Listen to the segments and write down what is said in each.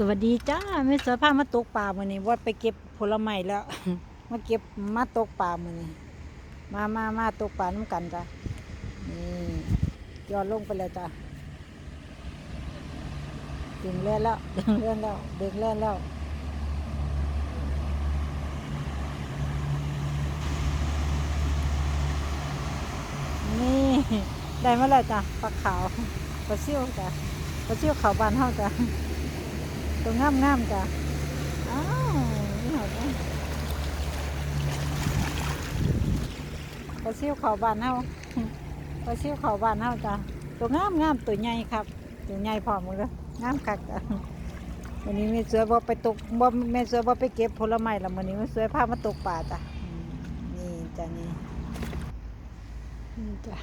สวัสดีจ้าแม่เสือพามาตกปลามือนี้ว่าไปเก็บผลไม้แล้ว มาเก็บมาตกปลามือนี้มามามาตกปลาน้ำกันจ้ะนี่ยอดลงไปแล้วจ้ะดึงแล่นแล้วดึงแล่นแล้วดึงแล่นแล้วนี่ได้มาแล้วจ้ะปลาขาวปลาซิ่วจ้ะปลาซิ่วขาวบานเฮาจ้ะ ตัวงามงามๆจ้ะอ้าวนี่เหรอจ้ะปลาซิวเขาบานเฮาปลาซิวเขาบานเฮาจ้ะตัวงามงามๆตัวใหญ่ครับ ตัวใหญ่พร้อมหมดเลยงามคักจ้ะวันนี้แม่เสือบ่ไปตกบ่แม่เสือบ่ไปเก็บผลไม้ละมื้อนี้แม่เสือพามาตกปลาจ้ะนี่จ้ะนี่นี่จ้ะ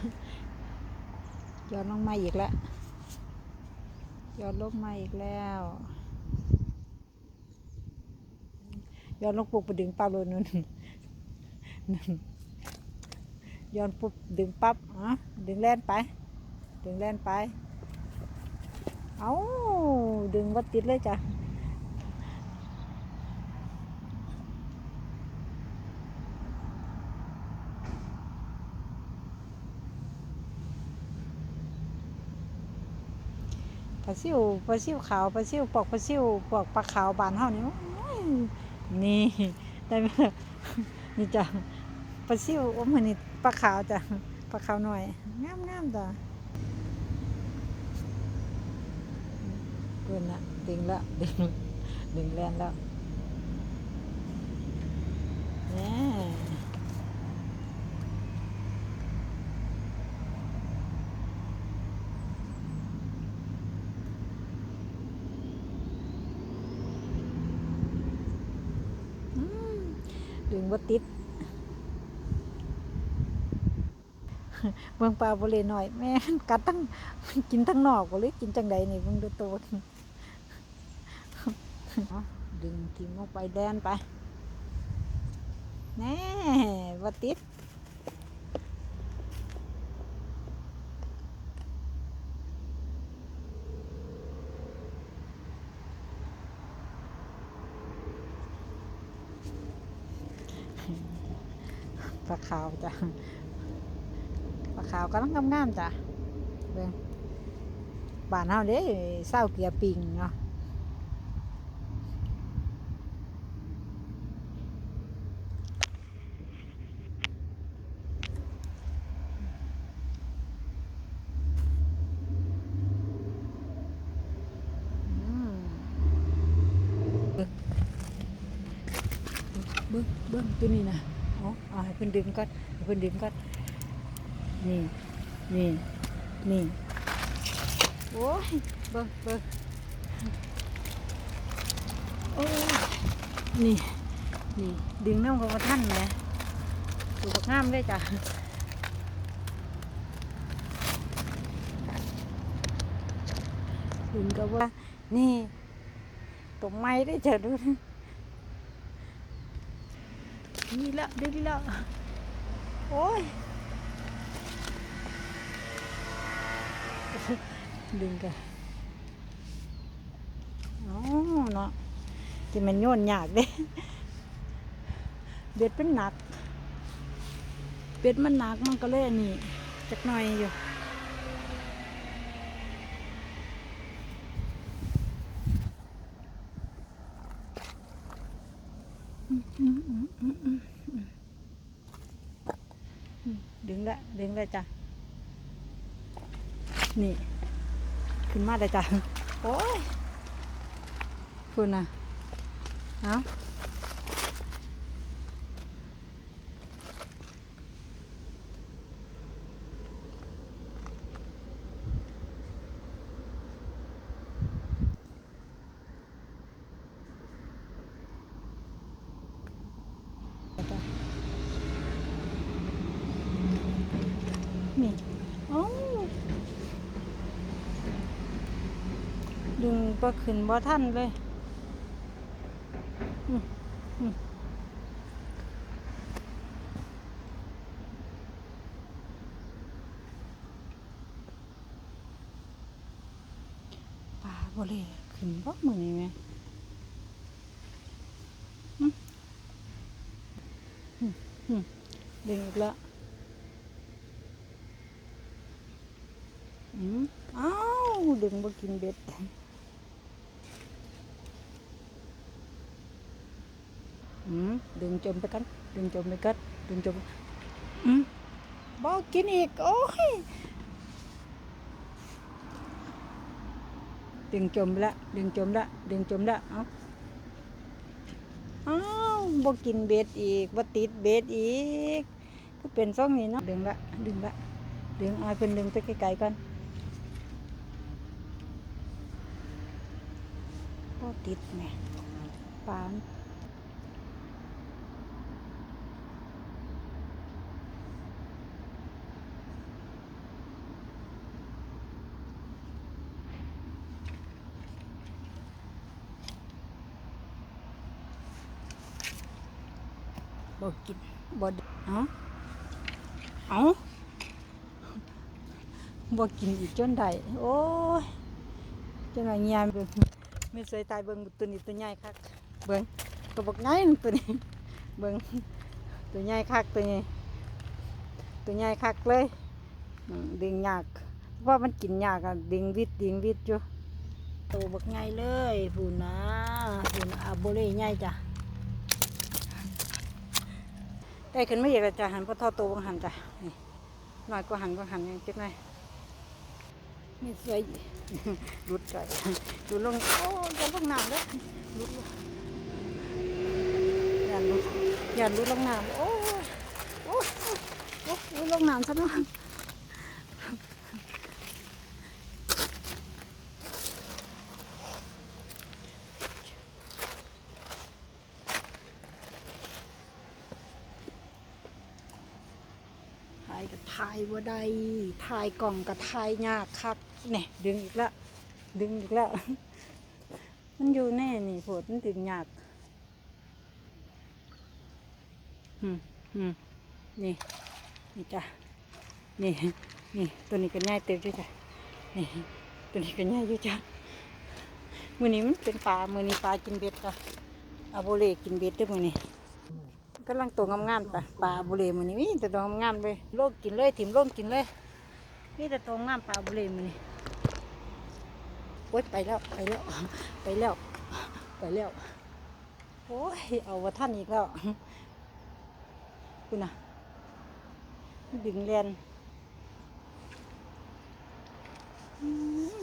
ย้อนลงมาอีกแล้วย้อนลงมาอีกแล้ว ย้อนลงปุ๊บไปดึงปั๊บเลยนู่นย้อนปุ๊บดึงปั๊บอะดึงแล่นไป ดึงแล่นไป เอาดึงวัดติดเลยจ้ะปลาซิวปลาซิวขาวปลาซิวปอกปลาซิวปอกปลาขาวบานเฮานี่โอ้ย นี่ได้ไหมนี่จ้ะปลาซิวโอ้มันนี่ปลาขาวจ้ะปลาขาวหน่อยงามงามจ้ะเพื่อนละดึงละดึงดึงแรงแล้วแนี่อืมดึงบ่ติด เบิ่งปลาบ่เลยหน่อยแม่กัดทั้งกินทั้งนอกบ่เลยกินจังใดนี่เบิ่งดูตนเอาดึงทิ่มลงไปแดนไปแน่บ่ติดปลาขาวจ้ะ ขาวกำลังงามๆจ้ะเบิ่งบ้านเฮาเด้เศร้าเกียปิงเนาะอืมเบิ่งเบิ่งตัวนี้นะเอาเอาให้เพิ่นดึงก่อนเพิ่นดึงก่อน นี่ นี่ นี่ โอ้ย เบิ่งเบิ่งโอ้ย นี่ นี่ ดึงน้ำของท่านไหมถูกงามเลยจ้ะดึงก็ว่า นี่ ตรงไม้ได้จ้ะดูดินี่ละดึงละโอ้ย ดึงกันอ๋อเนาะที่มันโยนยากเด้เบ็ดเป็นหนัก เบ็ดมันหนักมันก็เลยอันนี่จักหน่อยอยู่ดึงละดึงละจ้ะ นี่ขึ้น มาเลยจ้ะโอ้ยคุณน่ะเอาจ้ะนี่โอ้ ดึงบ่ขึ้นบ่ทันเลยปลาบ่เลยขึ้นบ่มือนี่ไหมดึงอีกและอืมอ้าวดึงบ่กินเบ็ดอืม ดึงจมไปกัน ดึงจมไปกันดึงจมอืมบ่กินอีก โอ้ย ดึงจมละ ดึงจมละ ดึงจมละ เอาอ้าวบ่กินเบ็ดอีกบ่ติดเบ็ดอีก ก็เป็นซ่องนี้เนาะ ดึงละ ดึงละ ดึงเอาเพิ่นดึงไปไกลๆก่อนบ่ติดแม่ปาน บ่กินบ่ดเอาเอาบ่กินอีกจนได้โอ้ยจังไงเงียเบิ่งไม่สวยตายเบิ่งตัวนี้ตัวใหญ่คักเบิ่งตัวบักใหญ่นั่นตัวนี้เบิ่งตัวใหญ่คักตัวนี้ตัวใหญ่คักเลยอืมดึงยากเพราะมันกินยากอะดึงวิดดึงวิดอยู่ตัวบักใหญ่เลยพูนนะพูนอาโบเล่ใหญ่จ้ะ ได้ขึ้นไม่อีกแล้วจ้ะหันพอทอตัวบางหันจ้ะนี่น้อยก็หันก็หันยังจักหน่อยนี่สวยรุดใจดูลงโอ้ยันลงน้ำแล้วรุดยันรุดยันรุดลงน้ำโอ้ยโอ้ยโอ้ยรุดลงน้ำซะมั้งถ่ายกั บถ่ายว่าได้ถ่ายกล่องกับถ่ายยากคักเนี่ยดึงอีกแล้วดึงอีกแล้วมันอยู่แน่นี่โผดมันดึงยากอืมอืมนี่นี่จ้ะนี่นี่ตัวนี้ก็ง่ายเต็มด้วยจ้ะนี่ตัวนี้ก็ง่ายอยู่จ้ะมือนี้มันเป็นปลามือนี้ปลากินเบ็ดจ้ะอาโบเลกินเบ็ดเด้วยมือนี้ กำลังตัวงามๆจ้ะปลาอาโบเลมือนี้มีแต่ตัวงามๆเลยโลกกินเลยถิ่มโลกกินเลยนี่แต่ตัวงามปลาอาโบเลมือนี้โอ๊ยไปแล้วไปแล้วไปแล้วไปแล้วโอ้ยเอาว่าท่านอีกแล้วคุณน่ะดึงแลนอืม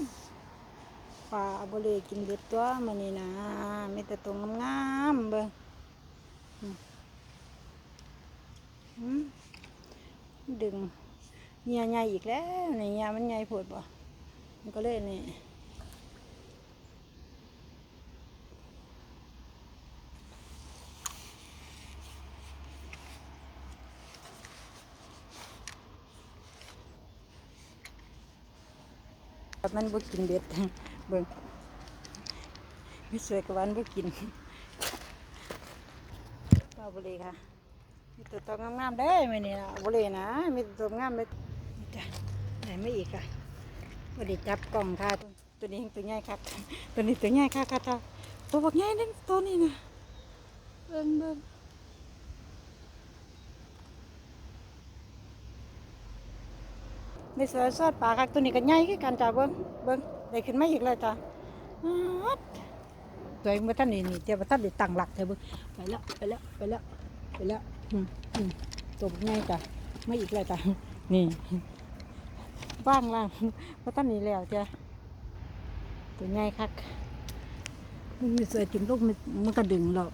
ปลาบุเรกินเบ็ดตัวมันนี่นะมีแต่ตัวงามๆเบิ่งอืมอืม ดึงเงียใหญ่อีกแล้วนี่เงียมันใหญ่ผดบ่มันก็เลยนี่มันบ่กินเบ็ดเบิ่งไม่สวยกับวันบ่กินปลาบุรีค่ะ มีตัวตัวงามๆเด้มื้อนี้นะบุรีนะมีแต่ตัวงามเลยจ้ะไหนไม่อีกอะบ่ได้จับกล่องค่ะตัวนี้ตัวใหญ่คักตัวนี้ตัวใหญ่คักค่ะจ้ะตัวบักใหญ่นั่นตัวนี้นะเบิ่งเบิ่งไม่สวยซอดปลาคักตัวนี้ก็ใหญ่คือกันจ้ะเบิ่งเบิ่งได้ขึ้นมาอีกแล้วจ้ะอ๊าดสวเมื่อท่านนี่นี่เจ้าท่านได้ตั้งหลักเถอะเบิ่งไปแล้วไปแล้วไปแล้วไปแล้ว ตัวง่ายจ้ะไม่อีกแล้วจ้ะนี่ว่างล่างเพราะท่านนี่แล้วจ้ะตัวง่ายคักมันมีสวยจิ้มลูกมันก็ดึงเรา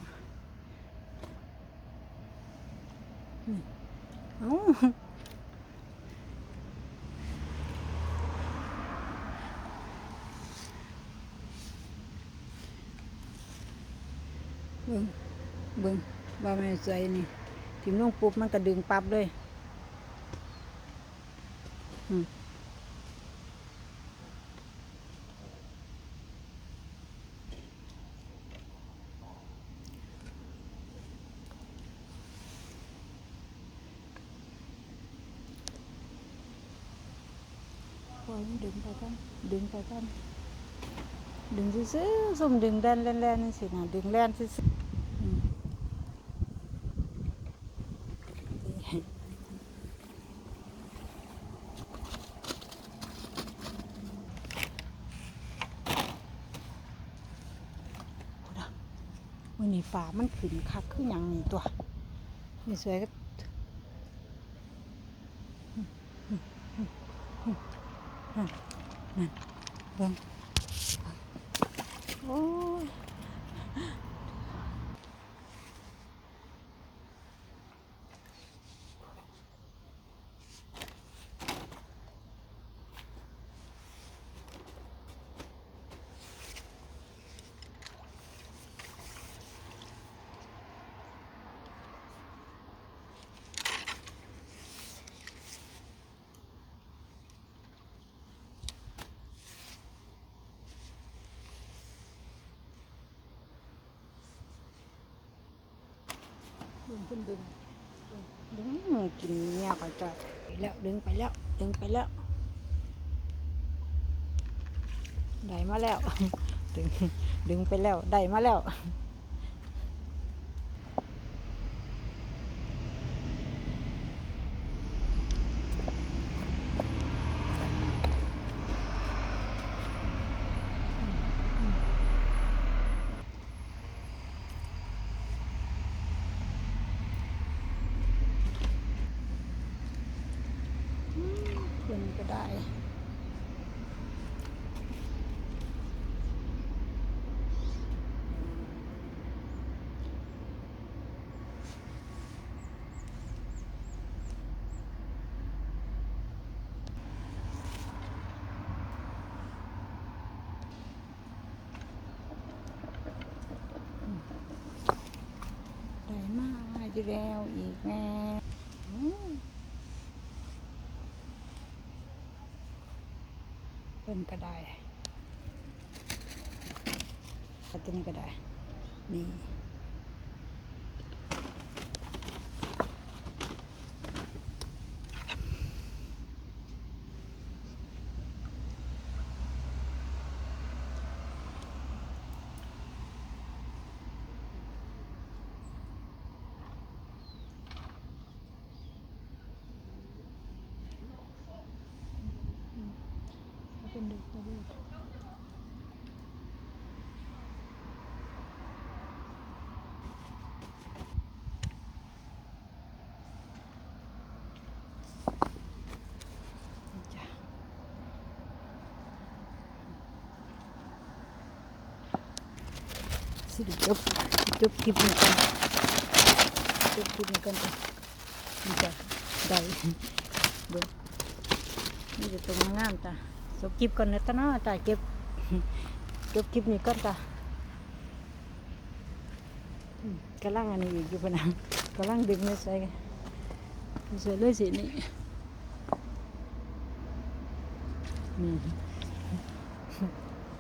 เอ้าเบิ่งเบิ่งว่าไม่สวยนี่ จิ้มลงปุ๊บมันก็ดึงปั๊บเลยอืมปล่อยดึงไปกันดึงไปกันดึงซื้อๆซุ่มดึงแล่นแล่นแล่นนี่สินะดึงแล่นซื้อๆอืมพูดอะ วันนี้ฟ้ามันขึ้นคักคือย่างนี้ตัวนี่สวยก็นั่นเบิ่งโอ้ย ดึงขึ้นดึงดึงกินเนี่ยก็จะไปแล้วดึงไปแล้วดึงไปแล้วได้มาแล้วดึงดึงไปแล้วได้มาแล้วขึ้นก็ได้ได้มา อยู่แล้วอีกแม่อืมเป็นก็ได้ตัวนี้ก็ได้นี่ เป็นดึกไปด้วยจ้ะสิเดี๋ยว จบคลิปนี้กันจบคลิปนี้กันจ้ะนี่จ้ะได้เบิ่งนี่จะตรงงามจ้ะจบคลิปก่อนนะตะเนาะจ้ะเก็บจบคลิปนี้ก่อนจ้ะกำลังอันนี้อยู่ปะนะกำลังดึงไม่ใส่ไม่ใส่เลยสินี่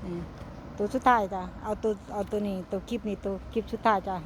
นี่ตัวสุดท้ายจ้ะเอาตัวเอาตัวนี้ตัวคลิปนี้ตัวคลิปสุดท้ายจ้ะ